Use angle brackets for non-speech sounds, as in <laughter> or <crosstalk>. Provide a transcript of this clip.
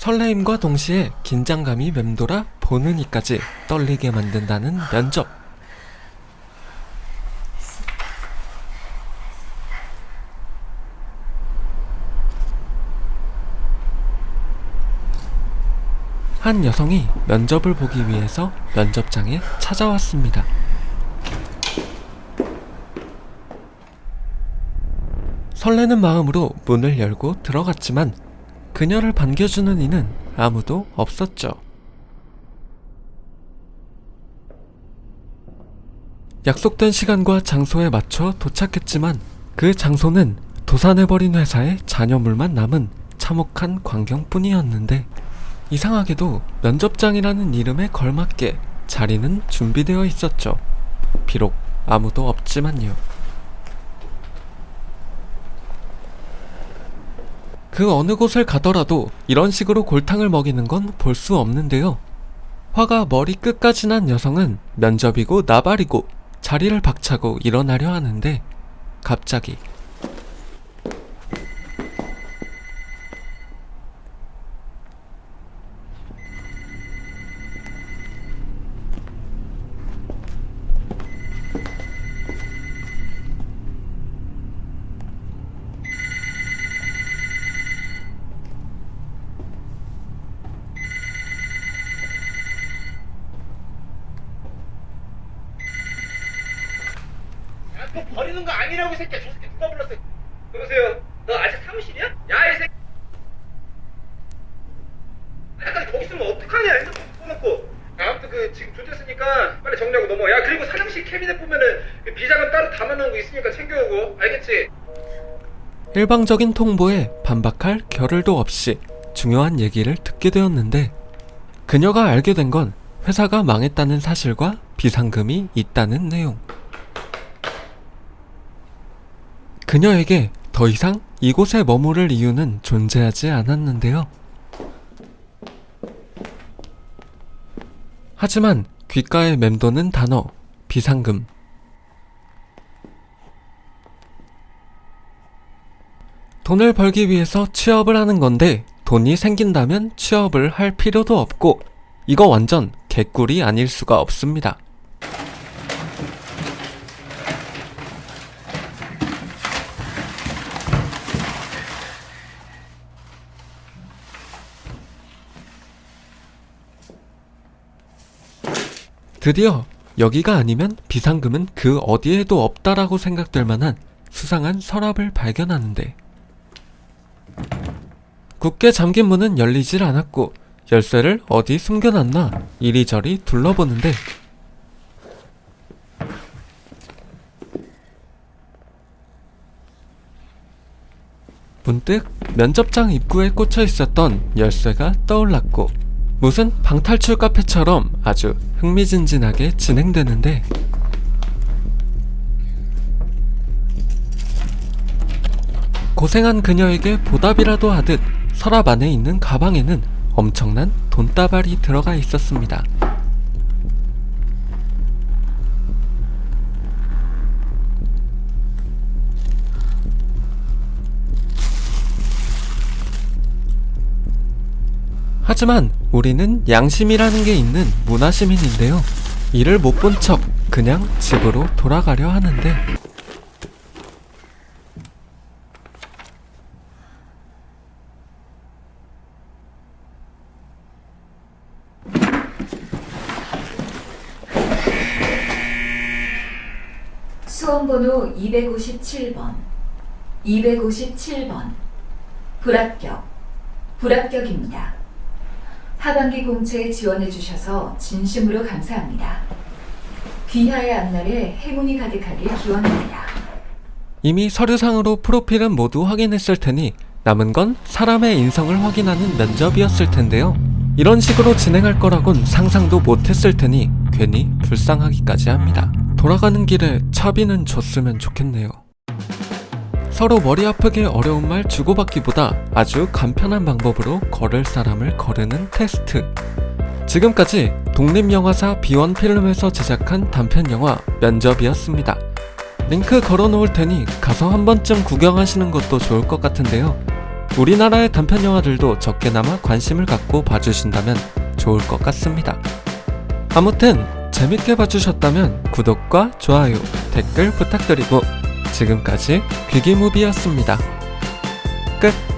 설레임과 동시에 긴장감이 맴돌아 보는 이까지 떨리게 만든다는 면접. 한 여성이 면접을 보기 위해서 면접장에 찾아왔습니다. 설레는 마음으로 문을 열고 들어갔지만 그녀를 반겨주는 이는 아무도 없었죠. 약속된 시간과 장소에 맞춰 도착했지만 그 장소는 도산해버린 회사의 잔여물만 남은 참혹한 광경뿐이었는데 이상하게도 면접장이라는 이름에 걸맞게 자리는 준비되어 있었죠. 비록 아무도 없지만요. 그 어느 곳을 가더라도 이런 식으로 골탕을 먹이는 건 볼 수 없는데요. 화가 머리 끝까지 난 여성은 면접이고 나발이고 자리를 박차고 일어나려 하는데 갑자기 그거 <laughs> 버리는 거 아니라고 이 새끼야. 저 새끼 누가 불렀어? 여보세요. 너 아직 사무실이야? 야, 이 새끼. 약간 거기 있으면 어떡하냐? 핸드폰 꺼놓고. 야, 아무튼 그 지금 조퇴했으니까 빨리 정리하고 넘어. 야, 그리고 사장실 캐비넷 보면은 그 비자금 따로 담아놓은 거 있으니까 챙겨오고. 알겠지? 일방적인 통보에 반박할 겨를도 없이 중요한 얘기를 듣게 되었는데 그녀가 알게 된 건 회사가 망했다는 사실과 비상금이 있다는 내용. 그녀에게 더 이상 이곳에 머무를 이유는 존재하지 않았는데요. 하지만 귓가에 맴도는 단어 비상금. 돈을 벌기 위해서 취업을 하는 건데 돈이 생긴다면 취업을 할 필요도 없고 이거 완전 개꿀이 아닐 수가 없습니다. 드디어 여기가 아니면 비상금은 그 어디에도 없다라고 생각될 만한 수상한 서랍을 발견하는데. 굳게 잠긴 문은 열리질 않았고 열쇠를 어디 숨겨놨나 이리저리 둘러보는데. 문득 면접장 입구에 꽂혀 있었던 열쇠가 떠올랐고 무슨 방탈출 카페처럼 아주 흥미진진하게 진행되는데 고생한 그녀에게 보답이라도 하듯 서랍 안에 있는 가방에는 엄청난 돈다발이 들어가 있었습니다. 하지만 우리는 양심이라는 게 있는 문화시민인데요. 이를 못 본 척 그냥 집으로 돌아가려 하는데 수험번호 257번, 257번. 불합격, 불합격입니다. 하반기 공채에 지원해 주셔서 진심으로 감사합니다. 귀하의 앞날에 행운이 가득하길 기원합니다. 이미 서류상으로 프로필은 모두 확인했을 테니 남은 건 사람의 인성을 확인하는 면접이었을 텐데요. 이런 식으로 진행할 거라곤 상상도 못했을 테니 괜히 불쌍하기까지 합니다. 돌아가는 길에 차비는 줬으면 좋겠네요. 서로 머리 아프게 어려운 말 주고받기보다 아주 간편한 방법으로 걸을 사람을 거르는 테스트. 지금까지 독립영화사 비원 필름에서 제작한 단편 영화 면접이었습니다. 링크 걸어 놓을 테니 가서 한 번쯤 구경하시는 것도 좋을 것 같은데요. 우리나라의 단편 영화들도 적게나마 관심을 갖고 봐주신다면 좋을 것 같습니다. 아무튼 재밌게 봐주셨다면 구독과 좋아요, 댓글 부탁드리고 지금까지 귀기무비였습니다. 끝!